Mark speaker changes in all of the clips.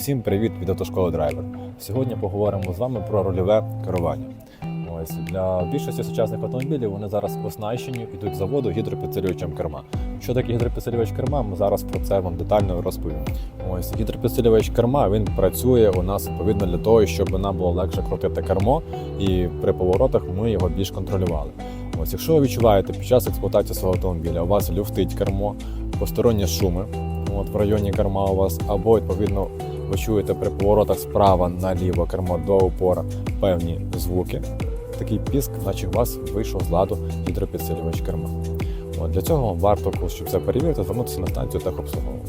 Speaker 1: Всім привіт від автошколи Драйвер. Сьогодні поговоримо з вами про рульове керування. Ось для більшості сучасних автомобілів вони зараз оснащені йдуть з заводу гідропідсилювачем керма. Що таке гідропідсилювач керма? Ми зараз про це вам детально розповім. Ось гідропідсилювач керма він працює у нас відповідно для того, щоб нам було легше крутити кермо, і при поворотах ми його більш контролювали. Ось, якщо ви відчуваєте під час експлуатації свого автомобіля, у вас люфтить кермо, посторонні шуми, от в районі керма у вас, або відповідно ви чуєте при поворотах справа наліво кермо до упора певні звуки. Такий піск, наче у вас вийшов з ладу гідропідсилювач керма. От, для цього варто, щоб це перевірити, звернутися на станцію техобслуговування.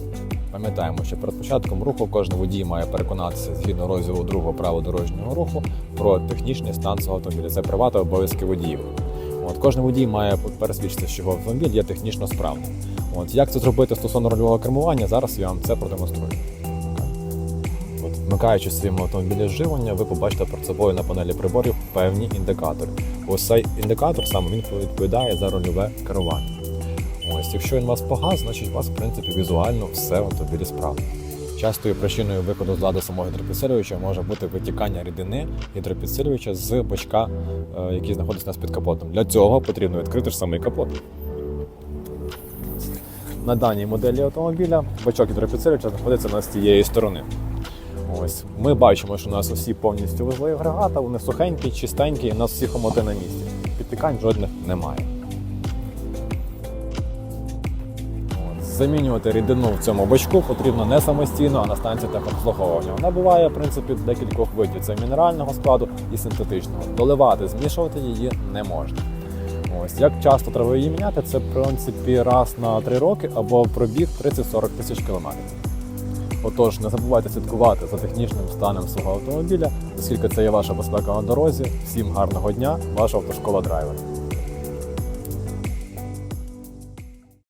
Speaker 1: Пам'ятаємо, що перед початком руху кожен водій має переконатися згідно розділу 2 правил дорожнього руху про технічний стан свого автомобіля. Це права та обов'язки водіїв. От кожен водій має пересвідчитися, що його автомобіль є технічно справним. От як це зробити стосовно рульового кермування, зараз я вам це продемонструю. От, вмикаючи своєму автомобілі зживлення, ви побачите перед собою на панелі приборів певні індикатори. Ось цей індикатор саме він відповідає за рульове керування. Ось, якщо він у вас погас, значить у вас, в принципі, візуально все в автомобілі справно. Частою причиною виходу з ладу самого гідропідсилювача може бути витікання рідини гідропідсилювача з бачка, е, який знаходиться у нас під капотом. Для цього потрібно відкрити ж самий капот. На даній моделі автомобіля бачок гідропідсилювача знаходиться у нас з цієї сторони. Ось ми бачимо, що у нас усі повністю вузли агрегата, вони сухенькі, чистенькі, і у нас всі хомоти на місці. Підтікань жодних немає. Замінювати рідину в цьому бачку потрібно не самостійно, а на станції техобслуговування. Вона буває в принципі декількох видів: це мінерального складу і синтетичного. Доливати, змішувати її не можна. Ось як часто треба її міняти, це в принципі раз на 3 роки або пробіг 30-40 тисяч кілометрів. Отож, не забувайте слідкувати за технічним станом свого автомобіля, оскільки це є ваша безпека на дорозі. Всім гарного дня, ваша автошкола драйвер.